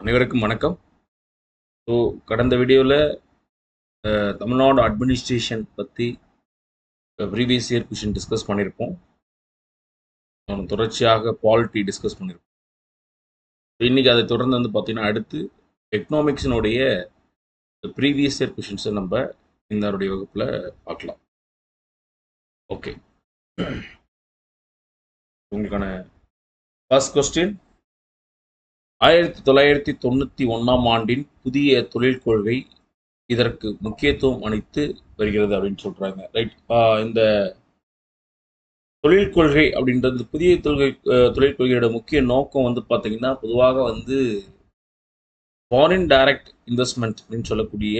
அனைவருக்கும் வணக்கம். ஸோ கடந்த வீடியோவில் தமிழ்நாடு அட்மினிஸ்ட்ரேஷன் பற்றி ப்ரீவியஸ் இயர் கொஷின் டிஸ்கஸ் பண்ணியிருப்போம் தொடர்ச்சியாக பாலிட்டி டிஸ்கஸ் பண்ணியிருப்போம் இன்றைக்கி அதை தொடர்ந்து வந்து பார்த்திங்கன்னா அடுத்து எக்கனாமிக்ஸினுடைய ப்ரீவியஸ் இயர் கொஷின்ஸை நம்ம இந்த வகுப்பில் பார்க்கலாம் ஓகே உங்களுக்கான ஃபர்ஸ்ட் கொஸ்டின் ஆயிரத்தி தொள்ளாயிரத்தி தொண்ணூற்றி ஒன்றாம் ஆண்டின் புதிய தொழில் கொள்கை இதற்கு முக்கியத்துவம் அளித்து வருகிறது அப்படின்னு சொல்கிறாங்க ரைட் இந்த தொழில் கொள்கை அப்படின்றது புதிய தொழில் தொழில் கொள்கையோட முக்கிய நோக்கம் வந்து பார்த்திங்கன்னா பொதுவாக வந்து ஃபாரின் டைரக்ட் இன்வெஸ்ட்மெண்ட் அப்படின்னு சொல்லக்கூடிய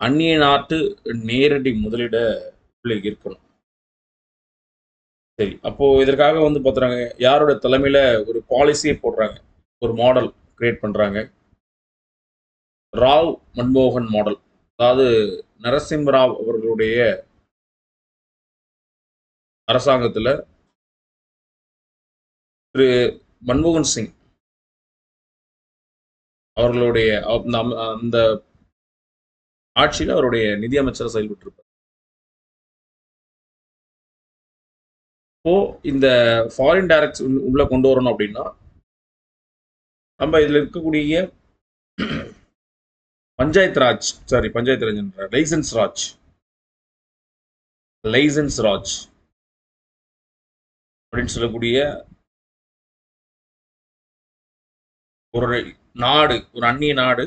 அந்நிய நாட்டு நேரடி முதலீட இருக்கணும் சரி அப்போது இதற்காக வந்து பார்த்துறாங்க யாரோட தலைமையில் ஒரு பாலிசியை போடுறாங்க? ஒரு மாடல் கிரியேட் பண்ணுறாங்க ராவ் மன்மோகன் மாடல் அதாவது நரசிம்மராவ் அவர்களுடைய அரசாங்கத்தில் திரு மன்மோகன் சிங் அவர்களுடைய அந்த ஆட்சியில் அவருடைய நிதியமைச்சர் செயல்பட்டிருப்பார். இப்போ இந்த ஃபாரின் டைரக்ட் உள்ள கொண்டு வரணும் அப்படின்னா நம்ம இதில் இருக்கக்கூடிய panchayat raj sorry panchayat raj licence raj. Licence raj. அப்படின்னு சொல்லக்கூடிய ஒரு நாடு ஒரு அந்நிய நாடு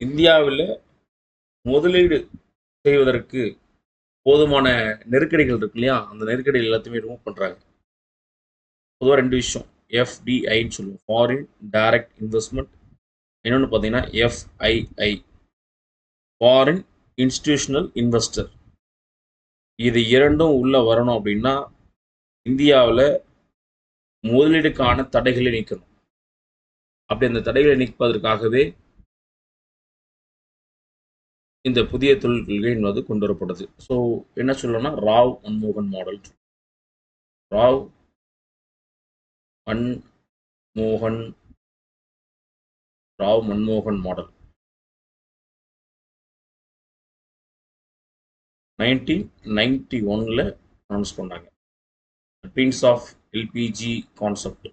இந்தியாவில் முதலீடு செய்வதற்கு போதுமான நெருக்கடிகள் இருக்கு இல்லையா? அந்த நெருக்கடிகள் எல்லாத்தையுமே ரிமூவ் பண்ணுறாங்க பொதுவாக ரெண்டு விஷயம். எஃப்டிஐன்னு சொல்லுவோம். ஃபாரின் டைரக்ட் இன்வெஸ்ட்மெண்ட் இன்னொன்று பார்த்தீங்கன்னா எஃப்ஐஐ ஃபாரின் இன்ஸ்டிடியூஷனல் இன்வெஸ்டர் இது இரண்டும் உள்ளே வரணும் அப்படின்னா இந்தியாவில் முதலீடுக்கான தடைகளை நீக்கணும். அப்படி அந்த தடைகளை நீக்குவதற்காகவே இந்த புதிய தொழில் கொள்கை என்பது கொண்டு வரப்படுது. ஸோ என்ன சொல்லணும்னா ராவ் மன்மோகன் மாடல் ராவ் மன்மோகன் ராவ் மன்மோகன் மாடல் நைன்டீன் நைன்டி ஒன்ல அனௌன்ஸ் பண்ணாங்க means of LPG concept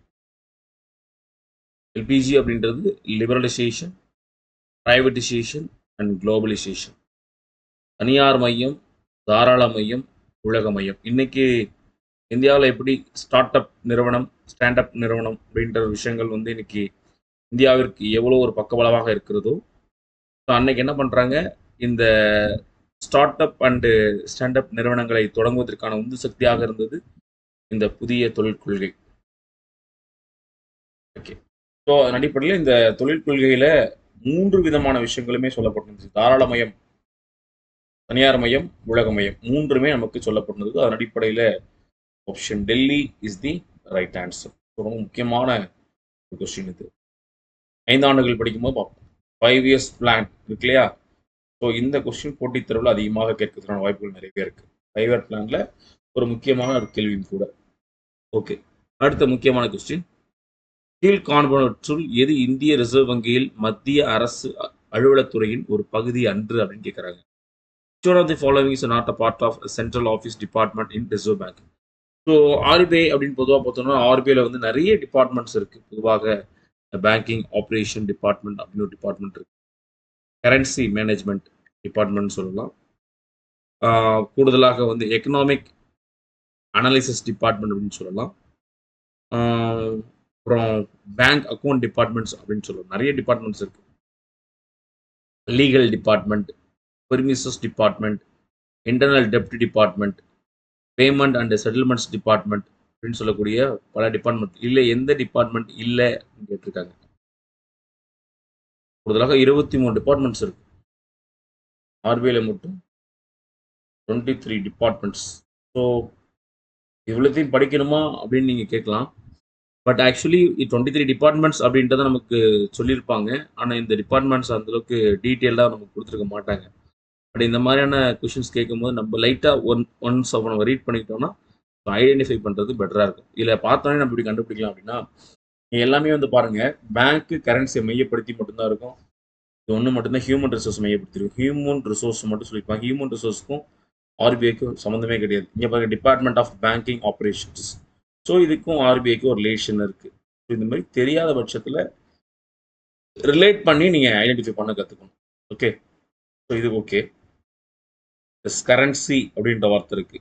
LPG அப்படின்றது லிபரலைசேஷன் பிரைவேட்டைசேஷன் அண்ட் குளோபலைசேஷன் தனியார் மையம் தாராள மையம் உலக மையம். இன்னைக்கு இந்தியாவில் எப்படி ஸ்டார்ட் அப் நிறுவனம் ஸ்டாண்ட் அப் நிறுவனம் அப்படின்ற விஷயங்கள் வந்து இன்னைக்கு இந்தியாவிற்கு எவ்வளோ ஒரு பக்கபலமாக இருக்கிறதோ ஸோ அன்னைக்கு என்ன பண்ணுறாங்க இந்த start up and stand up நிறுவனங்களை தொடங்குவதற்கான உந்து சக்தியாக இருந்தது இந்த புதிய தொழில் கொள்கை. ஓகே ஸோ அதன் அடிப்படையில் இந்த தொழில் கொள்கையில் மூன்று விதமான விஷயங்களுமே சொல்லப்பட்டிருந்துச்சு தாராள மையம் தனியார் மையம் உலக மையம் மூன்றுமே நமக்கு சொல்லப்பட்டிருந்தது. அதன் அடிப்படையில் option Delhi is the right answer ரொம்ப முக்கியமான ஒரு கொஸ்டின் இது. ஐந்தாண்டுகள் படிக்கும்போது பார்ப்போம். ஃபைவ் இயர்ஸ் பிளான் இருக்கு இல்லையா? ஸோ இந்த கொஸ்டின் போட்டித் தேர்வில் அதிகமாக கேட்கறதுக்கான வாய்ப்புகள் நிறையவே இருக்குது ஃபைவ் இயர் பிளானில் ஒரு முக்கியமான ஒரு கேள்வியும் கூட. ஓகே அடுத்த முக்கியமான கொஸ்டின் கீழ் காண்பனற்றுள் எது இந்திய ரிசர்வ் வங்கியில் மத்திய அரசு அலுவலத்துறையின் ஒரு பகுதி அன்று அப்படின்னு கேட்குறாங்க. Of the following is not a part of central office department in reserve bank so RBI அப்படின்னு பொதுவாக பார்த்தோம்னா ஆர்பிஐல வந்து நிறைய டிபார்ட்மெண்ட்ஸ் இருக்குது பொதுவாக பேங்கிங் ஆப்ரேஷன் டிபார்ட்மெண்ட் அப்படின்னு ஒரு டிபார்ட்மெண்ட் இருக்குது கரன்சி மேனேஜ்மெண்ட் டிபார்ட்மெண்ட் சொல்லலாம். கூடுதலாக வந்து எக்கனாமிக் அனாலிசிஸ் டிபார்ட்மெண்ட் அப்படின்னு சொல்லலாம். அப்புறம் பேங்க் அக்கௌண்ட் டிபார்ட்மெண்ட்ஸ் அப்படின்னு சொல்லலாம். நிறைய டிபார்ட்மெண்ட்ஸ் இருக்குது legal department premises department internal deputy department payment and settlements department அப்படின்னு சொல்லக்கூடிய பல டிபார்ட்மெண்ட் இல்லை எந்த டிபார்ட்மெண்ட் இல்லை கேட்டிருக்காங்க. கூடுதலாக இருபத்தி மூணு டிபார்ட்மெண்ட்ஸ் இருக்கு. ஆர்பிஐல மட்டும் டுவெண்ட்டி த்ரீ டிபார்ட்மெண்ட்ஸ் ஸோ இவ்வளோத்தையும் படிக்கணுமா அப்படின்னு நீங்கள் கேட்கலாம். But actually twenty three departments அப்படின்றத நமக்கு சொல்லியிருப்பாங்க. ஆனால் இந்த டிபார்ட்மெண்ட்ஸ் அந்தளவுக்கு டீட்டெயிலாக நமக்கு கொடுத்துருக்க மாட்டாங்க. பட் இந்த மாதிரியான கொஷின்ஸ் கேட்கும்போது நம்ம லைட்டாக ஒன் ஒன்ஸ் அவனை ரீட் பண்ணிக்கிட்டோம்னா ஐடென்டிஃபை பண்ணுறது பெட்டராக இருக்கும். இதில் பார்த்தோன்னே நம்ம இப்படி கண்டுபிடிக்கலாம் அப்படின்னா எல்லாமே வந்து பாருங்கள் பேங்க் கரன்சியை மையப்படுத்தி மட்டும்தான் இருக்கும். இது ஒன்று மட்டும்தான் ஹியூமன் ரிசோர்ஸ் மையப்படுத்திருக்கும். ஹியூமன் ரிசோர்ஸ் மட்டும் சொல்லியிருப்பாங்க ஹியூமன் ரிசோர்ஸ்க்கும் ஆர்பிஐக்கும் சம்மந்தமே கிடையாது. இங்கே பாருங்கள் department of banking operations so இதுக்கும் ஆர்பிஐக்கும் ஒரு ரிலேஷன் இருக்கு. இந்த மாதிரி தெரியாத பட்சத்தில் ரிலேட் பண்ணி நீங்கள் ஐடென்டிஃபை பண்ண கற்றுக்கணும் ஓகே ஸோ இது ஓகே கரன்சி அப்படின்ற வார்த்தை இருக்கு.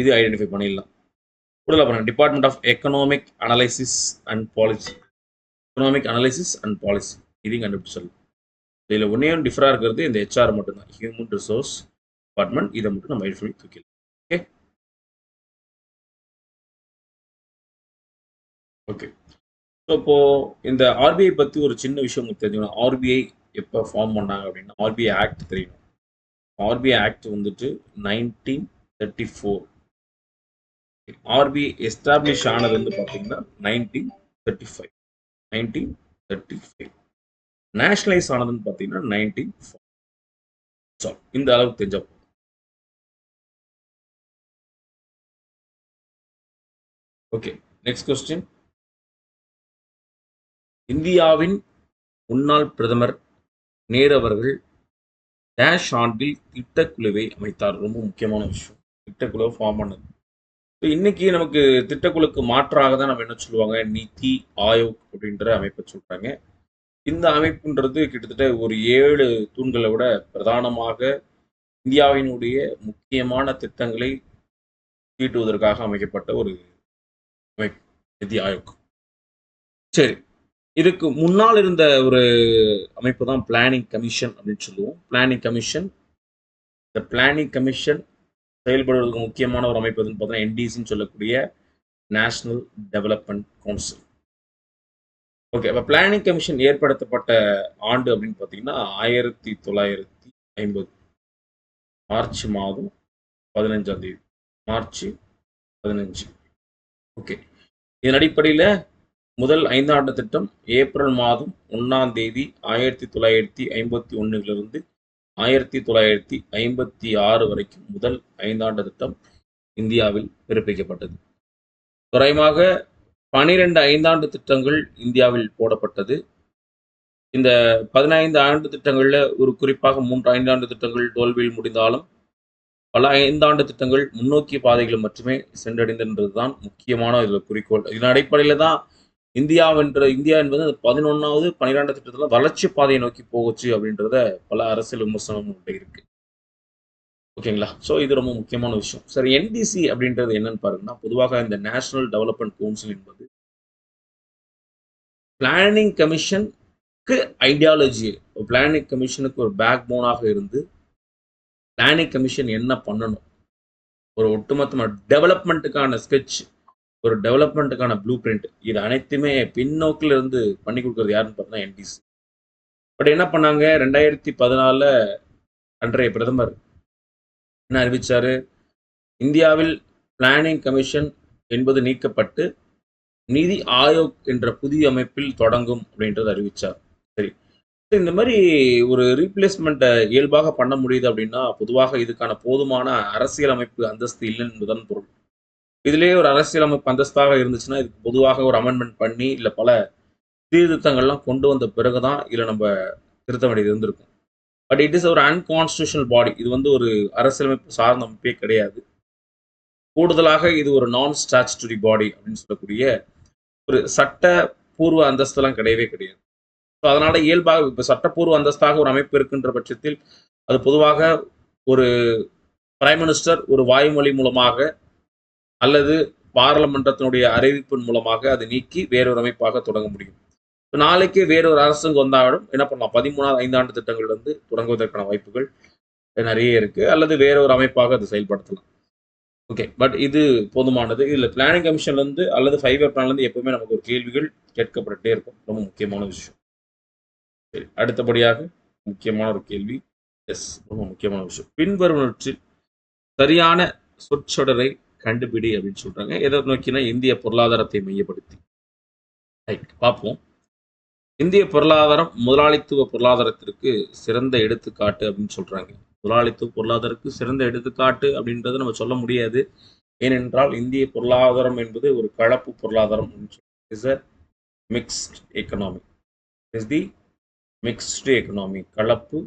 இது ஐடென்டிஃபை பண்ணிடலாம். உடல பாருங்க. Department of economic analysis and policy economic analysis and policy இதையும் கண்டுபிடிச்சிடலாம். இதில் ஒன்றையும் ஒன்று டிஃபராக இருக்கிறது. இந்த ஹெச்ஆர் மட்டும்தான். ஹியூமன் ரிசோர்ஸ் டிபார்ட்மெண்ட் இதை மட்டும் நம்ம ஐடென்டிஃபை தூக்கிடலாம். ஓகே ஓகே ஸோ இப்போது இந்த ஆர்பிஐ பற்றி ஒரு சின்ன விஷயம் உங்களுக்கு தெரிஞ்சுக்கணும். ஆர்பிஐ எப்போ ஃபார்ம் பண்ணாங்க அப்படின்னா ஆர்பிஐ ஆக்ட் தெரியும்? ஆர்பிஐ ஆக்ட் வந்துட்டு nineteen thirty four RBI establish ஆனது வந்து பார்த்தீங்கன்னா nineteen thirty five nineteen thirty five nationalise ஆனதுன்னு பார்த்தீங்கன்னா நைன்டீன் ஸோ இந்த அளவுக்கு தெரிஞ்ச ஓகே நெக்ஸ்ட் கொஸ்டின் இந்தியாவின் முன்னாள் பிரதமர் நேரு அவர்கள் டேஷ் ஆண்டில் திட்டக்குழுவை அமைத்தார். ரொம்ப முக்கியமான விஷயம். திட்டக்குழுவை ஃபார்ம் பண்ணது. இப்போ இன்னைக்கு நமக்கு திட்டக்குழுக்கு மாற்றாக தான் நம்ம என்ன சொல்லுவாங்க? நிதி ஆயோக் அப்படின்ற அமைப்பை சொல்றாங்க. இந்த அமைப்புன்றது கிட்டத்தட்ட ஒரு ஏழு தூண்களை விட பிரதானமாக இந்தியாவினுடைய முக்கியமான திட்டங்களை தீட்டுவதற்காக அமைக்கப்பட்ட ஒரு அமைப்பு. நிதி ஆயோக். சரி. இதுக்கு முன்னால் இருந்த ஒரு அமைப்பு தான் பிளானிங் கமிஷன் அப்படின்னு சொல்லுவோம். பிளானிங் கமிஷன் இந்த பிளானிங் கமிஷன் செயல்படுவதற்கு முக்கியமான ஒரு அமைப்பு எதுன்னு பார்த்தீங்கன்னா என்டிசின்னு சொல்லக்கூடிய நேஷனல் டெவலப்மெண்ட் கவுன்சில் ஓகே இப்போ பிளானிங் கமிஷன் ஏற்படுத்தப்பட்ட ஆண்டு அப்படின்னு பார்த்தீங்கன்னா ஆயிரத்தி தொள்ளாயிரத்தி ஐம்பது. மார்ச் மாதம் பதினஞ்சாம் தேதி. மார்ச் பதினஞ்சு. ஓகே இதன் அடிப்படையில் முதல் ஐந்தாண்டு திட்டம் ஏப்ரல் மாதம் ஒன்றாம் தேதி ஆயிரத்தி தொள்ளாயிரத்தி ஐம்பத்தி ஒன்றிலிருந்து ஆயிரத்தி தொள்ளாயிரத்தி ஐம்பத்தி ஆறு வரைக்கும் முதல் ஐந்தாண்டு திட்டம் இந்தியாவில் பிறப்பிக்கப்பட்டது. குறைவாக பனிரெண்டு ஐந்தாண்டு திட்டங்கள் இந்தியாவில் போடப்பட்டது. இந்த பதினைந்து ஆண்டு திட்டங்களில் ஒரு குறிப்பாக மூன்று ஐந்தாண்டு திட்டங்கள் தோல்வியில் முடிந்தாலும் பல ஐந்தாண்டு திட்டங்கள் முன்னோக்கிய பாதைகளை மட்டுமே சென்றடைந்ததுன்றது தான் முக்கியமான இதில் குறிக்கோள். இதன் அடிப்படையில் தான் இந்தியாவென்ற இந்தியா என்பது அந்த பதினொன்றாவது பன்னிரெண்டு திட்டத்தில் வளர்ச்சி பாதையை நோக்கி போகுச்சு அப்படின்றத பல அரசியல் விமர்சனம் இருக்கு. ஓகேங்களா? ஸோ இது ரொம்ப முக்கியமான விஷயம். சரி என்டிசி அப்படின்றது என்னன்னு பாருங்கன்னா பொதுவாக இந்த நேஷனல் டெவலப்மெண்ட் கவுன்சில் என்பது பிளானிங் கமிஷனுக்கு ஐடியாலஜி பிளானிங் கமிஷனுக்கு ஒரு பேக் போனாக இருந்து பிளானிங் கமிஷன் என்ன பண்ணணும்? ஒரு ஒட்டுமொத்தமாக டெவலப்மெண்ட்டுக்கான ஸ்கெட்ச் ஒரு டெவலப்மெண்ட்டுக்கான ப்ளூ பிரிண்ட் இது அனைத்துமே பின்னோக்கில் இருந்து பண்ணி கொடுக்குறது யாருன்னு பார்த்தா என்டிசி பட் என்ன பண்ணாங்க? ரெண்டாயிரத்தி பதினாலில் அன்றைய பிரதமர் என்ன அறிவிச்சாரு? இந்தியாவில் பிளானிங் கமிஷன் என்பது நீக்கப்பட்டு நிதி ஆயோக் என்ற புதிய அமைப்பில் தொடங்கும் அப்படின்றத அறிவிச்சார். சரி. இந்த மாதிரி ஒரு ரீப்ளேஸ்மெண்ட்டை இயல்பாக பண்ண முடியுது அப்படின்னா பொதுவாக இதுக்கான போதுமான அரசியலமைப்பு அந்தஸ்து இல்லை என்பதுதான் பொருள். இதுலேயே ஒரு அரசியலமைப்பு அந்தஸ்தாக இருந்துச்சுன்னா இதுக்கு பொதுவாக ஒரு அமெண்ட்மெண்ட் பண்ணி இல்லை பல சீர்திருத்தங்கள்லாம் கொண்டு வந்த பிறகு தான் இதில் நம்ம திருத்த வேண்டியது இருந்திருக்கும். பட் இட் இஸ் ஒரு அன்கான்ஸ்டியூஷனல் பாடி இது வந்து ஒரு அரசியலமைப்பு சார்ந்த அமைப்பே கிடையாது. கூடுதலாக இது ஒரு நான் ஸ்டாச்சுட்டரி பாடி அப்படின்னு சொல்லக்கூடிய ஒரு சட்டப்பூர்வ அந்தஸ்தெல்லாம் கிடையவே கிடையாது. ஸோ அதனால இயல்பாக இப்போ சட்டப்பூர்வ அந்தஸ்தாக ஒரு அமைப்பு இருக்கின்ற பட்சத்தில் அது பொதுவாக ஒரு பிரைம் மினிஸ்டர் ஒரு வாய்மொழி மூலமாக அல்லது பாராளுமன்றத்தினுடைய அறிவிப்பின் மூலமாக அதை நீக்கி வேறொரு அமைப்பாக தொடங்க முடியும். இப்போ நாளைக்கு வேறொரு அரசுங்க வந்தாலும் என்ன பண்ணலாம்? பதிமூணாவது ஐந்தாண்டு திட்டங்கள் வந்து தொடங்குவதற்கான வாய்ப்புகள் நிறைய இருக்கு. அல்லது வேறொரு அமைப்பாக அதை செயல்படுத்தலாம். ஓகே பட் இது போதுமானது. இதில் பிளானிங் கமிஷன்லேருந்து அல்லது ஃபைவ் இயர் பிளான்லேருந்து எப்பவுமே நமக்கு ஒரு கேள்விகள் கேட்கப்பட்டுட்டே இருக்கும். ரொம்ப முக்கியமான விஷயம். சரி அடுத்தபடியாக முக்கியமான ஒரு கேள்வி. எஸ் ரொம்ப முக்கியமான விஷயம். பின்வருவனற்றில் சரியான சொற்றொடரை கண்டுபிடி அப்படின்னு சொல்றாங்க. எதை நோக்கினா இந்திய பொருளாதாரத்தை மையப்படுத்தி. ரைட் பார்ப்போம். இந்திய பொருளாதாரம் முதலாளித்துவ பொருளாதாரத்திற்கு சிறந்த எடுத்துக்காட்டு அப்படின்னு சொல்றாங்க. முதலாளித்துவ பொருளாதாரத்துக்கு சிறந்த எடுத்துக்காட்டு அப்படின்றத நம்ம சொல்ல முடியாது. ஏனென்றால் இந்திய பொருளாதாரம் என்பது ஒரு கலப்பு பொருளாதாரம் is a mixed economy is the mixed economy கலப்பு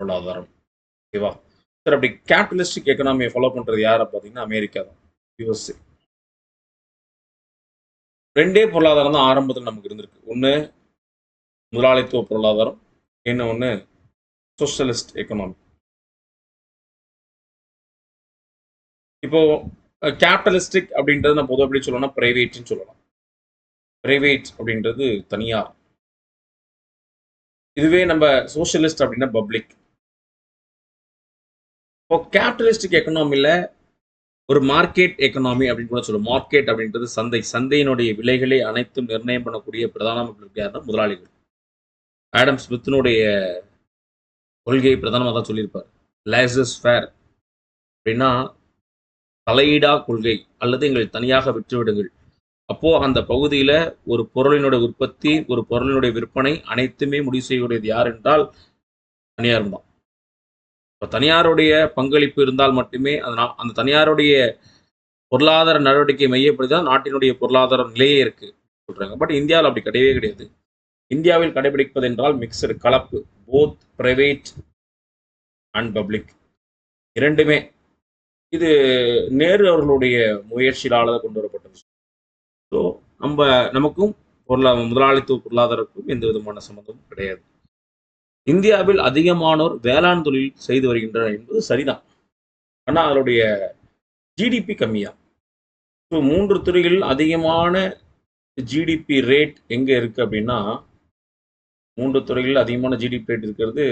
பொருளாதாரம். ஓகேவா சார் அப்படி கேபிட்டலிஸ்டிக் எக்கனாமியை ஃபாலோ பண்ணுறது யாரை பார்த்தீங்கன்னா அமெரிக்கா தான். யூஎஸ்ஏ ரெண்டே பொருளாதாரம் தான் ஆரம்பத்தில் நமக்கு இருந்திருக்கு. ஒன்று முதலாளித்துவ பொருளாதாரம் இன்னும் ஒன்று சோஷலிஸ்ட் எக்கனாமி இப்போ கேபிட்டலிஸ்டிக் அப்படின்றது நம்ம பொதுவாக எப்படி சொல்லணும்னா பிரைவேட்னு சொல்லலாம். பிரைவேட் அப்படின்றது தனியார். இதுவே நம்ம சோஷியலிஸ்ட் அப்படின்னா பப்ளிக் இப்போ கேபிட்டலிஸ்டிக் எக்கனாமியில் ஒரு மார்க்கெட் எக்கனாமி அப்படின்னு கூட சொல்லுவோம். மார்க்கெட் அப்படின்றது சந்தை. சந்தையினுடைய விலைகளை அனைத்தும் நிர்ணயம் பண்ணக்கூடிய பிரதான யாருன்னா முதலாளிகள். ஆடம் ஸ்மித்தினுடைய கொள்கையை பிரதானமாக தான் சொல்லியிருப்பார். லேசஸ் ஃபேர் அப்படின்னா தலையீடா கொள்கை அல்லது எங்களை தனியாக விற்றுவிடுங்கள் அப்போ அந்த பகுதியில் ஒரு பொருளினுடைய உற்பத்தி ஒரு பொருளினுடைய விற்பனை அனைத்துமே முடிவு செய்யக்கூடியது யார் என்றால் தனியார் தான். இப்போ தனியாருடைய பங்களிப்பு இருந்தால் மட்டுமே அந்த அந்த தனியாருடைய பொருளாதார நடவடிக்கை மையப்படுத்தி தான் நாட்டினுடைய பொருளாதார நிலையே இருக்குது சொல்கிறாங்க பட் இந்தியாவில் அப்படி கிடையவே கிடையாது. இந்தியாவில் கடைபிடிப்பது என்றால் மிக்சடு கலப்பு போத் பிரைவேட் அண்ட் பப்ளிக் இரண்டுமே. இது நேரு அவர்களுடைய முயற்சியால் கொண்டு வரப்பட்டது. ஸோ நம்ம நமக்கும் பொருளா முதலாளித்துவ பொருளாதாரத்துக்கும் எந்த விதமான சம்மந்தமும் கிடையாது. இந்தியாவில் அதிகமானோர் வேளாண் தொழில் செய்து வருகின்றனர் என்பது சரிதான். ஆனால் அதனுடைய ஜிடிபி கம்மியா? ஸோ மூன்று துறைகளில் அதிகமான ஜிடிபி ரேட் எங்கே இருக்கு அப்படின்னா மூன்று துறைகளில் அதிகமான ஜிடிபி ரேட் இருக்கிறது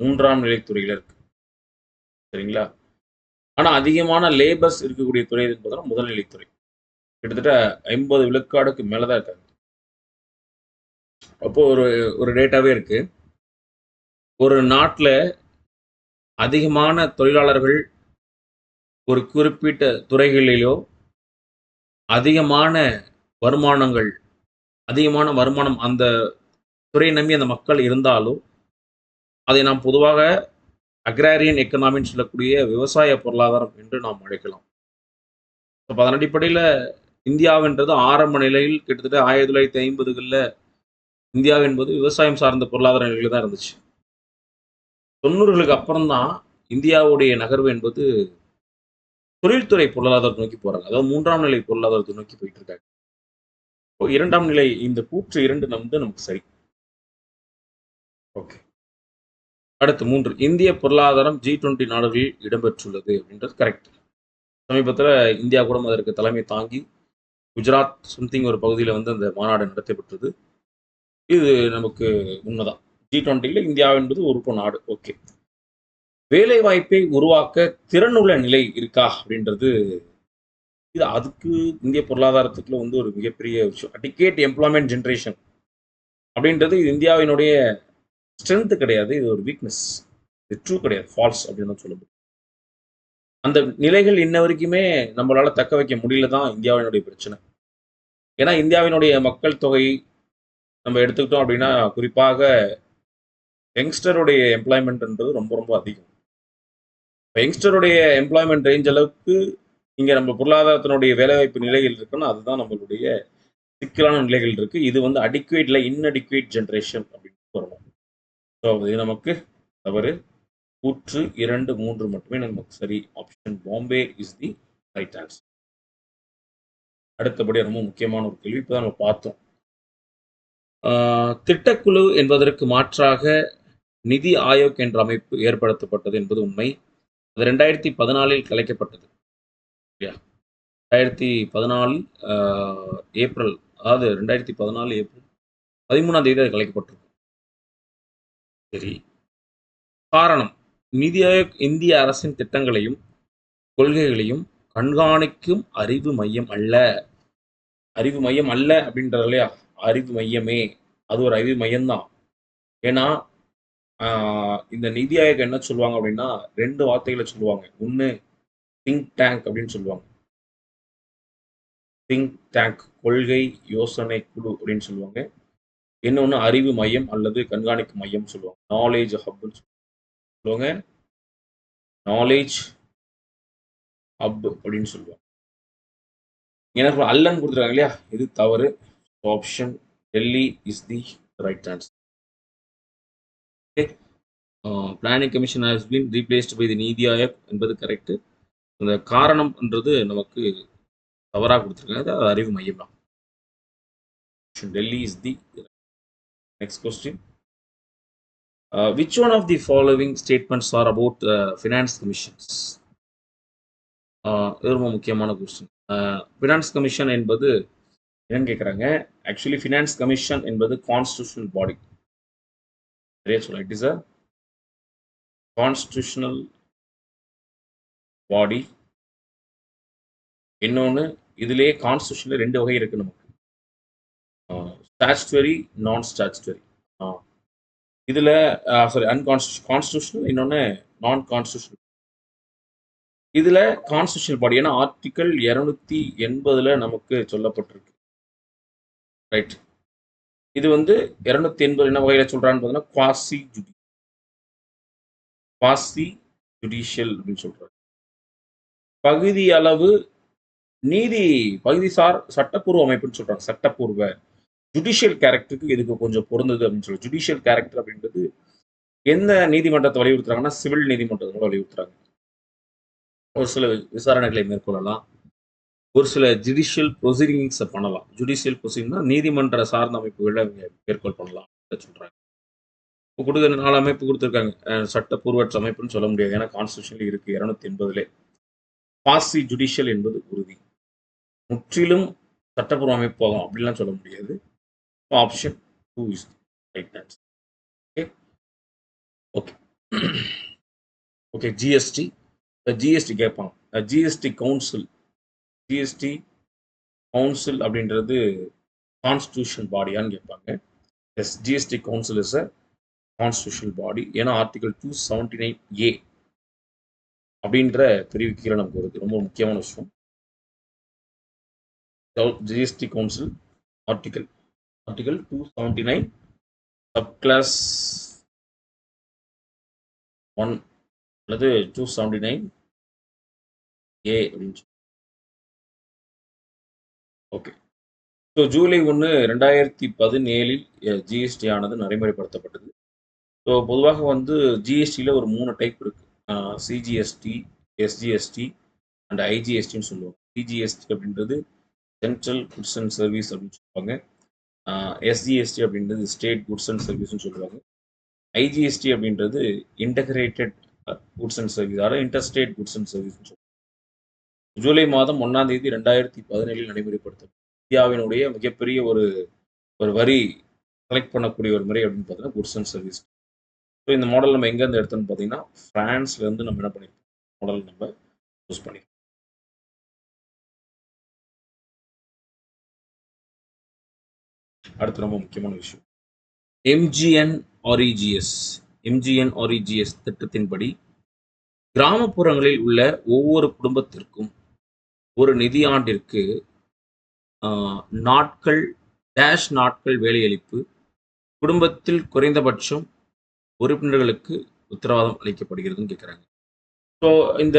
மூன்றாம் நிலைத்துறையில் இருக்கு. சரிங்களா? ஆனால் அதிகமான லேபர்ஸ் இருக்கக்கூடிய துறை என்பதுனா முதல்நிலைத்துறை கிட்டத்தட்ட ஐம்பது விழுக்காடுக்கு மேலே தான் இருக்காங்க. அப்போ ஒரு ஒரு டேட்டாவே இருக்கு. ஒரு நாட்டில் அதிகமான தொழிலாளர்கள் ஒரு குறிப்பிட்ட துறைகளிலோ அதிகமான வருமானங்கள் அதிகமான வருமானம் அந்த துறையை நம்பி அந்த மக்கள் இருந்தாலும் அதை நாம் பொதுவாக அக்ராரியன் எக்கனாமின்னு சொல்லக்கூடிய விவசாய பொருளாதாரம் என்று நாம் அழைக்கலாம். இப்போ அதன் அடிப்படையில் இந்தியாவென்றது ஆரம்ப நிலையில் கிட்டத்தட்ட ஆயிரத்தி தொள்ளாயிரத்தி ஐம்பதுகளில் இந்தியாவின் போது விவசாயம் சார்ந்த பொருளாதார நிலையில் தான் இருந்துச்சு. தொண்ணூறுகளுக்கு அப்புறம் தான் இந்தியாவுடைய நகர்வு என்பது தொழில்துறை பொருளாதாரத்தை நோக்கி போறாங்க. அதாவது மூன்றாம் நிலை பொருளாதாரத்தை நோக்கி போயிட்டு இருக்காங்க இப்போ இரண்டாம் நிலை இந்த கூற்று இரண்டு வந்து நமக்கு சரி. ஓகே. அடுத்து மூன்று. இந்திய பொருளாதாரம் ஜி டுவெண்ட்டி நாடுகளில் இடம்பெற்றுள்ளது அப்படின்றது கரெக்ட் சமீபத்தில் இந்தியா கூட அதற்கு தலைமை தாங்கி குஜராத் சம்திங் ஒரு பகுதியில் வந்து அந்த மாநாடு நடத்தப்பட்டது. இது நமக்கு உண்மைதான். ஜி டுவெண்ட்டியில் இந்தியா என்பது உறுப்பு நாடு. ஓகே வேலை வாய்ப்பை உருவாக்க திறனுள்ள நிலை இருக்கா அப்படின்றது இது அதுக்கு இந்திய பொருளாதாரத்துக்குள்ள வந்து ஒரு மிகப்பெரிய விஷயம். அடிக்கேட் எம்ப்ளாய்மெண்ட் ஜென்ரேஷன் அப்படின்றது இது இந்தியாவினுடைய ஸ்ட்ரென்த்து கிடையாது இது ஒரு வீக்னஸ் இது ட்ரூ கிடையாது ஃபால்ஸ் அப்படின்னு சொல்ல முடியும் அந்த நிலைகள் இன்ன வரைக்குமே நம்மளால தக்க வைக்க முடியல தான் இந்தியாவினுடைய பிரச்சனை. ஏன்னா இந்தியாவினுடைய மக்கள் தொகை நம்ம எடுத்துக்கிட்டோம் அப்படின்னா குறிப்பாக யங்ஸ்டருடைய எம்ப்ளாய்மெண்ட்ன்றது ரொம்ப ரொம்ப அதிகம். இப்போ யங்ஸ்டருடைய எம்ப்ளாய்மெண்ட் ரேஞ்ச் அளவுக்கு இங்கே நம்ம பொருளாதாரத்தினுடைய வேலைவாய்ப்பு நிலைகள் இருக்குன்னா அதுதான் நம்மளுடைய சிக்கலான நிலைகள் இருக்குது இது வந்து அடிக்குவேட்ல இன்அடிக்குவேட் ஜென்ரேஷன் அப்படின்னு சொல்லணும் ஸோ இது நமக்கு தவறு கூற்று இரண்டு மூன்று மட்டுமே நமக்கு சரி. Option Bombay is the right answer அடுத்தபடி ரொம்ப முக்கியமான ஒரு கேள்வி இப்போ நம்ம பார்த்தோம். திட்டக்குழு என்பதற்கு மாற்றாக நிதி ஆயோக் என்ற அமைப்பு ஏற்படுத்தப்பட்டது என்பது உண்மை. அது ரெண்டாயிரத்தி பதினாலில் கலைக்கப்பட்டது. இல்லையா? ரெண்டாயிரத்தி பதினாலு ஏப்ரல் அதாவது ரெண்டாயிரத்தி பதினாலு ஏப்ரல் பதிமூணாம் தேதி அது கலைக்கப்பட்டிருக்கும் சரி. காரணம் நிதி ஆயோக் இந்திய அரசின் திட்டங்களையும் கொள்கைகளையும் கண்காணிக்கும் அறிவு மையம் அல்ல. அறிவு மையம் அல்ல அப்படின்றது இல்லையா அறிவு மையமே. அது ஒரு அறிவு மையம்தான். ஏன்னா இந்த நிதி ஆயோக் என்ன சொல்லுவாங்க அப்படின்னா ரெண்டு வார்த்தைகளை சொல்லுவாங்க. ஒன்று திங்க் டேங்க் அப்படின்னு சொல்லுவாங்க. திங்க் டேங்க் கொள்கை யோசனை குழு அப்படின்னு சொல்லுவாங்க. இன்னொன்று அறிவு மையம் அல்லது கண்காணிப்பு மையம் சொல்லுவாங்க. நாலேஜ் ஹப்னு சொல்லுவாங்க. நாலேஜ் ஹப் அப்படின்னு சொல்லுவாங்க. எனக்கு அல்லன்னு கொடுத்துருக்காங்க இல்லையா? இது தவறு. Option Delhi is the right answer planning commission has been replaced by the Niti Aayog என்பது கரெக்ட் அந்த காரணம்ன்றது நமக்கு தவறாக கொடுத்துருக்காங்க. அது அறிவு மையம் தான். Delhi is the next question which one of the following statements are about finance commissions இது ரொம்ப முக்கியமான கொஸ்டின் ஃபினான்ஸ் கமிஷன் என்பது என்னன்னு கேட்குறாங்க ஆக்சுவலி ஃபினான்ஸ் கமிஷன் என்பது கான்ஸ்டியூஷனல் பாடி நிறைய சொல்ல it is a constitutional body இன்னொன்று இதுலேயே கான்ஸ்டியூஷனில் ரெண்டு வகை இருக்கு நமக்கு. ஸ்டாச்சுவரி நான் ஸ்டாச்சுவரி இதில் சாரி அன்கான்ஸ்டியூ கான்ஸ்டியூஷனல் இன்னொன்று நான் கான்ஸ்டியூஷனல் இதில் கான்ஸ்டியூஷனல் பாடி ஏன்னா ஆர்டிக்கல் இரநூத்தி எண்பதில் நமக்கு சொல்லப்பட்டிருக்கு. ரைட் இது வந்து இரநூத்தி எண்பது என்ன வகையில் சொல்கிறான்னு பார்த்தீங்கன்னா குவாசி ஜுடி குவாசி ஜுடிஷியல் அப்படின்னு சொல்கிறாங்க பகுதி அளவு நீதி பகுதிசார் சட்டப்பூர்வ அமைப்புன்னு சொல்றாங்க. சட்டப்பூர்வ. ஜுடிஷியல் கேரக்டருக்கு இதுக்கு கொஞ்சம் பொருந்தது அப்படின்னு சொல்லி ஜுடிஷியல் கேரக்டர் அப்படின்றது எந்த நீதிமன்றத்தை வலியுறுத்துறாங்கன்னா சிவில் நீதிமன்றத்தை வலியுறுத்துறாங்க. ஒரு சில விசாரணைகளை மேற்கொள்ளலாம். ஒரு சில ஜுடிஷியல் ப்ரொசீடிங்ஸை பண்ணலாம். ஜுடிஷியல் ப்ரொசீடிங்னா நீதிமன்ற சார்ந்த அமைப்புகளை மேற்கொள் பண்ணலாம் சொல்கிறாங்க இப்போ கொடுக்குற நாலு அமைப்பு கொடுத்துருக்காங்க. சட்டப்பூர்வற்ற அமைப்புன்னு சொல்ல முடியாது. ஏன்னா கான்ஸ்டியூஷன்ல இருக்கு இரநூத்தி எண்பதுலே பாசி ஜுடிஷியல் என்பது உறுதி. முற்றிலும் சட்டப்பூர்வ அமைப்பு ஆகும் அப்படிலாம் சொல்ல முடியாது. Option two is right answer okay okay okay GST GST கேட்பாங்க. ஜிஎஸ்டி கவுன்சில் ஜிஎஸ்டி கவுன்சில் அப்படின்றது கான்ஸ்டியூஷன் பாடியான்னு கேட்பாங்க. Yes GST council is a constitutional body ஏன்னா article two seventy nine A அப்படின்ற பிரிவு கீழே நமக்கு வருது. ரொம்ப முக்கியமான விஷயம். GST council article article two seventy nine sub clause one அல்லது டூ செவன்டி நைன் ஏ அப்படின்னு ஓகே ஸோ ஜூலை ஒன்று ரெண்டாயிரத்தி பதினேழில் ஜிஎஸ்டி ஆனது நடைமுறைப்படுத்தப்பட்டது. ஸோ பொதுவாக வந்து ஜிஎஸ்டியில் ஒரு மூணு டைப் இருக்கு. சிஜிஎஸ்டி எஸ்ஜிஎஸ்டி அண்ட் ஐஜிஎஸ்டின்னு சொல்லுவாங்க. சிஜிஎஸ்டி அப்படின்றது சென்ட்ரல் குட்ஸ் அண்ட் சர்வீஸ் அப்படின்னு சொல்லுவாங்க. எஸ்ஜிஎஸ்டி அப்படின்றது ஸ்டேட் குட்ஸ் அண்ட் சர்வீஸ்னு சொல்லுவாங்க. ஐஜிஎஸ்டி அப்படின்றது இன்டகிரேட்டட் குட்ஸ் அண்ட் சர்வீஸ் அதாவது இன்டர்ஸ்டேட் குட்ஸ் அண்ட் சர்வீஸ்னு சொல்லுவாங்க. ஜூலை மாதம் ஒன்றாம் தேதி ரெண்டாயிரத்தி பதினேழில் நடைமுறைப்படுத்தப்படும். இந்தியாவினுடைய மிகப்பெரிய ஒரு ஒரு வரி கலெக்ட் பண்ணக்கூடிய ஒரு முறை அப்படின்னு பார்த்தீங்கன்னா குட்ஸ் அண்ட் சர்வீஸ் ஸோ இந்த மாடல் நம்ம எங்கேருந்து எடுத்தோம்னு பார்த்தீங்கன்னா ஃப்ரான்ஸ்லேருந்து நம்ம என்ன பண்ணியிருக்கோம் மாடல் நம்ம யூஸ் பண்ணியிருக்கோம் அடுத்து ரொம்ப முக்கியமான விஷயம். எம்ஜிஎன் ஆர்இஜிஎஸ் எம்ஜிஎன் ஆர்இஜிஎஸ் திட்டத்தின்படி கிராமப்புறங்களில் உள்ள ஒவ்வொரு குடும்பத்திற்கும் ஒரு நிதியாண்டிற்கு நாட்கள் டேஷ் நாட்கள் வேலையளிப்பு குடும்பத்தில் குறைந்தபட்சம் உறுப்பினர்களுக்கு உத்தரவாதம் அளிக்கப்படுகிறதுன்னு கேட்குறாங்க ஸோ இந்த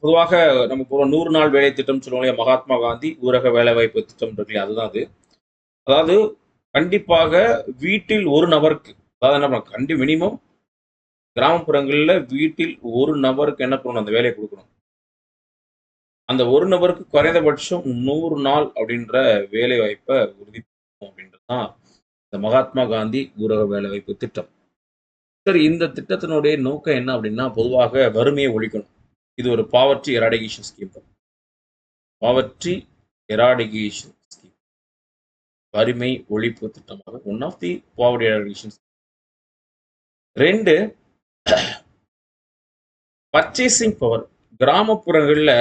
பொதுவாக நம்ம நூறு நாள் வேலை திட்டம் சொல்லுவோம் மகாத்மா காந்தி ஊரக வேலைவாய்ப்பு திட்டம் இருக்கு அதுதான் அது. அதாவது கண்டிப்பாக வீட்டில் ஒரு நபருக்கு அதாவது என்ன கண்டி மினிமம் கிராமப்புறங்களில் வீட்டில் ஒரு நபருக்கு என்ன பண்ணணும் அந்த வேலையை கொடுக்கணும். அந்த ஒரு நபருக்கு குறைந்தபட்சம் நூறு நாள் அப்படின்ற வேலை வாய்ப்பை உறுதி அப்படின்றது தான் இந்த மகாத்மா காந்தி ஊரக வேலை வாய்ப்பு திட்டம். சரி இந்த திட்டத்தினுடைய நோக்கம் என்ன அப்படின்னா பொதுவாக வறுமையை ஒழிக்கணும். இது ஒரு பாவர்ட்டி எராடிகேஷன் ஸ்கீம் தான் பாவர்ட்டி எராடிகேஷன் ஸ்கீம் வறுமை ஒழிப்பு திட்டமாக one of the poverty eradication ரெண்டு பர்ச்சேசிங் பவர் கிராமப்புறங்களில்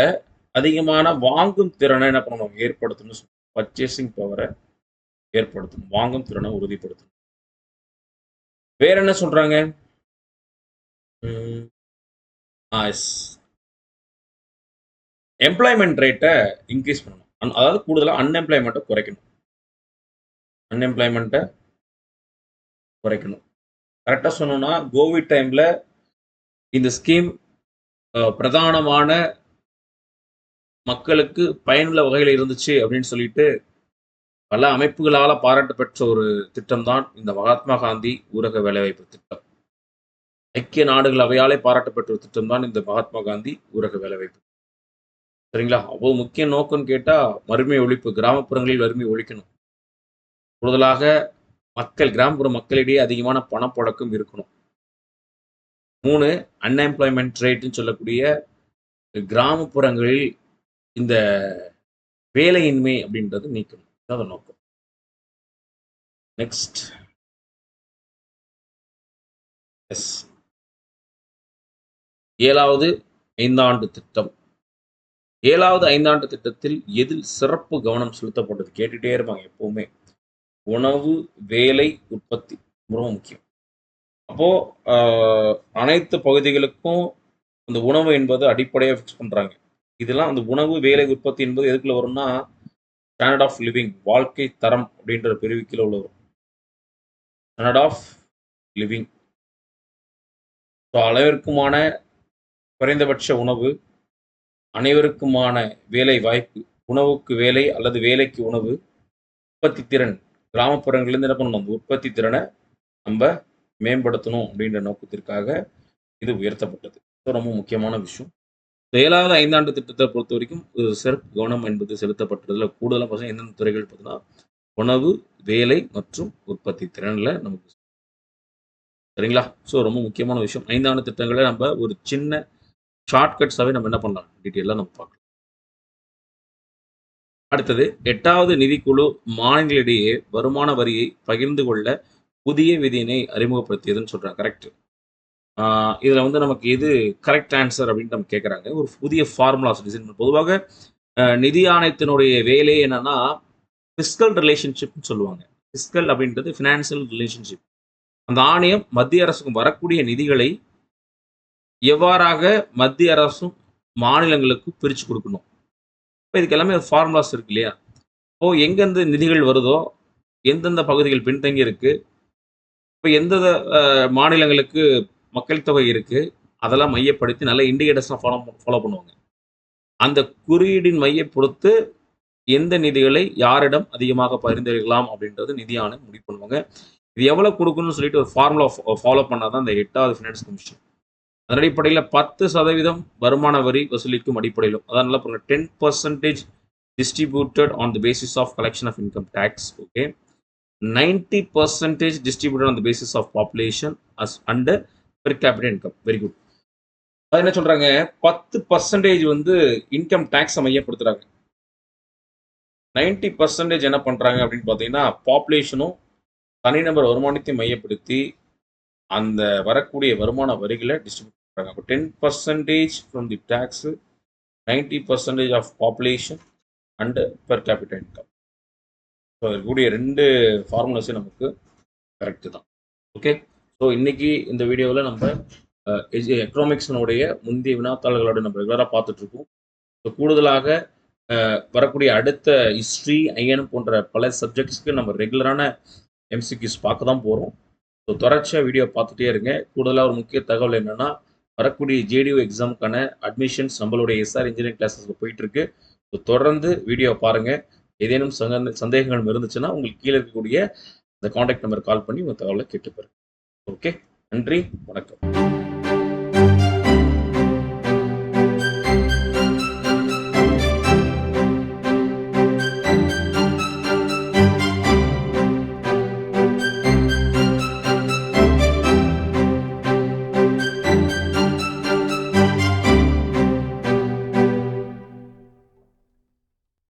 அதிகமான வாங்கும் திறனை என்ன பண்ணணும்? ஏற்படுத்தணும் பர்ச்சேசிங் பவரை ஏற்படுத்தணும். வாங்கும் திறனை உறுதிப்படுத்தணும். வேற என்ன சொல்றாங்க? எம்ப்ளாய்மெண்ட் ரேட்டை இன்க்ரீஸ் பண்ணணும். அதாவது கூடுதலாக அன்எம்ப்ளாய்மெண்ட்டை குறைக்கணும். அன்எம்ப்ளாய்மெண்ட்டை குறைக்கணும். கரெக்டாக சொன்னோம்னா கோவிட் டைமில் இந்த ஸ்கீம் பிரதானமான மக்களுக்கு பயனுள்ள வகையில் இருந்துச்சு அப்படின்னு சொல்லிட்டு பல அமைப்புகளால் பாராட்டு பெற்ற ஒரு திட்டம் தான் இந்த மகாத்மா காந்தி ஊரக வேலைவாய்ப்பு திட்டம். ஐக்கிய நாடுகள் அவையாலே பாராட்டு பெற்ற ஒரு திட்டம் தான் இந்த மகாத்மா காந்தி ஊரக வேலைவாய்ப்பு சரிங்களா? அவ்வளோ முக்கிய நோக்கம்னு கேட்டால் வறுமை ஒழிப்பு கிராமப்புறங்களில் வறுமை ஒழிக்கணும். கூடுதலாக மக்கள் கிராமப்புற மக்களிடையே அதிகமான பணப்பழக்கம் இருக்கணும். மூணு அன்எம்ப்ளாய்மெண்ட் ரேட்டுன்னு சொல்லக்கூடிய கிராமப்புறங்களில் இந்த வேலையின்மை அப்படின்றது நீக்கணும். அதான் நோக்கம். நெக்ஸ்ட் எஸ் ஏழாவது ஐந்தாண்டு திட்டம். ஏழாவது ஐந்தாண்டு திட்டத்தில் எதில் சிறப்பு கவனம் செலுத்தப்பட்டது? கேட்டுட்டே இருப்பாங்க எப்பவுமே. உணவு வேலை உற்பத்தி. ரொம்ப முக்கியம். அப்போ அனைத்து பகுதிகளுக்கும் அந்த உணவு என்பது அடிப்படையாக ஃபிக்ஸ் பண்றாங்க. இதெல்லாம் அந்த உணவு வேலை உற்பத்தி என்பது எதுக்குள்ள வரும்னா ஸ்டாண்டர்ட் ஆஃப் லிவிங் வாழ்க்கை தரம் அப்படின்ற பிரிவுக்கில் உள்ள வரும். ஸ்டாண்டர்ட் ஆஃப் லிவிங் ஸோ அளவிற்குமான குறைந்தபட்ச உணவு அனைவருக்குமான வேலை வாய்ப்பு உணவுக்கு வேலை அல்லது வேலைக்கு உணவு உற்பத்தி திறன். கிராமப்புறங்கள்லேருந்து என்ன பண்ணணும்? அந்த உற்பத்தி திறனை நம்ம மேம்படுத்தணும் அப்படின்ற நோக்கத்திற்காக இது உயர்த்தப்பட்டது. ரொம்ப முக்கியமான விஷயம். இந்த ஏழாவது ஐந்தாண்டு திட்டத்தை பொறுத்த வரைக்கும் ஒரு சிறப்பு கவனம் என்பது செலுத்தப்பட்டதுல கூடுதலாக பார்த்தீங்கன்னா எந்தெந்த துறைகள் பார்த்தீங்கன்னா உணவு வேலை மற்றும் உற்பத்தி திறனில் நமக்கு சரிங்களா? ஸோ ரொம்ப முக்கியமான விஷயம். ஐந்தாண்டு திட்டங்களை நம்ம ஒரு சின்ன ஷார்ட்கட்ஸாகவே நம்ம என்ன பண்ணலாம்? டீட்டெயிலாக நம்ம பார்க்கலாம். அடுத்தது எட்டாவது நிதிக்குழு மாநிலங்களிடையே வருமான வரியை பகிர்ந்து கொள்ள புதிய விதியினை அறிமுகப்படுத்தியதுன்னு சொல்கிறாங்க கரெக்ட் இதில் வந்து நமக்கு எது கரெக்ட் ஆன்சர் அப்படின்னு நம்ம கேட்குறாங்க ஒரு புதிய ஃபார்முலாஸ் டிசைன் பொதுவாக நிதி ஆணையத்தினுடைய வேலையே என்னன்னா ஃபிஸ்கல் ரிலேஷன்ஷிப்னு சொல்லுவாங்க. ஃபிஸ்கல் அப்படின்றது ஃபினான்சியல் ரிலேஷன்ஷிப் அந்த ஆணையம் மத்திய அரசுக்கும் வரக்கூடிய நிதிகளை எவ்வாறாக மத்திய அரசும் மாநிலங்களுக்கு பிரித்து கொடுக்கணும். இப்போ இதுக்கு எல்லாமே ஃபார்முலாஸ் இருக்கு இல்லையா? இப்போ எங்கெந்த நிதிகள் வருதோ எந்தெந்த பகுதிகள் பின்தங்கி இருக்குது இப்போ எந்தெந்த மாநிலங்களுக்கு மக்கள் தொகை இருக்குது அதெல்லாம் மையப்படுத்தி நல்ல இண்டிகேட்டர்ஸ்லாம் ஃபாலோ ஃபாலோ பண்ணுவாங்க. அந்த குறியீடின் மைய பொறுத்து எந்த நிதிகளை யாரிடம் அதிகமாக பரிந்துரைக்கலாம் அப்படின்றது நிதி ஆணையம் முடிவு பண்ணுவாங்க. இது எவ்வளோ கொடுக்கணும்னு சொல்லிட்டு ஒரு ஃபார்முலா ஃபாலோ பண்ணால் தான் இந்த எட்டாவது ஃபினான்ஸ் கமிஷன் அதன் அடிப்படையில் பத்து சதவீதம் வருமான வரி வசூலிக்கும் அடிப்படையிலும் அதனால பாருங்க ten percentage distributed on the basis of collection of income tax okay. 90 percentage distributed on the basis of population as under per capital income very good அது என்ன சொல்றாங்க? பத்து பர்சன்டேஜ் வந்து இன்கம் டேக்ஸ் மையப்படுத்துறாங்க நைன்டி பர்சன்டேஜ் என்ன பண்றாங்க அப்படின்னு பார்த்தீங்கன்னா பாப்புலேஷனும் தனிநபர் வருமானத்தையும் மையப்படுத்தி அந்த வரக்கூடிய வருமான வரிகளை டிஸ்ட்ரிபியூட் பண்றாங்க. அப்போ ten percentage from the tax ninety percentage of population and per capital income so இருக்கக்கூடிய ரெண்டு ஃபார்முலாஸும் நமக்கு கரெக்டு தான். ஓகே ஸோ இன்னைக்கு இந்த வீடியோவில் நம்ம எக்கனாமிக்ஸினுடைய முந்தைய வினாத்தாளர்களோட நம்ம ரெகுலராக பார்த்துட்ருக்கோம். ஸோ கூடுதலாக வரக்கூடிய அடுத்த ஹிஸ்ட்ரி ஐஎன் போன்ற பல சப்ஜெக்ட்ஸ்க்கு நம்ம ரெகுலரான எம்சிக்யூஸ் பார்க்க தான் போகிறோம் ஸோ தொடர்ச்சியாக வீடியோ பார்த்துட்டே இருங்க. கூடுதலாக ஒரு முக்கிய தகவல் என்னென்னா வரக்கூடிய ஜேடியூ எக்ஸாமுக்கான அட்மிஷன்ஸ் நம்மளுடைய எஸ்ஆர் இன்ஜினியரிங் கிளாஸஸில் போயிட்டுருக்கு ஸோ தொடர்ந்து வீடியோ பாருங்கள் ஏதேனும் சந்தேகங்கள் இருந்துச்சுன்னா உங்களுக்கு கீழே இருக்கக்கூடிய இந்த காண்டாக்ட் நம்பர் கால் பண்ணி உங்கள் தகவலை கேட்டுப்பாரு ஓகே நன்றி வணக்கம்.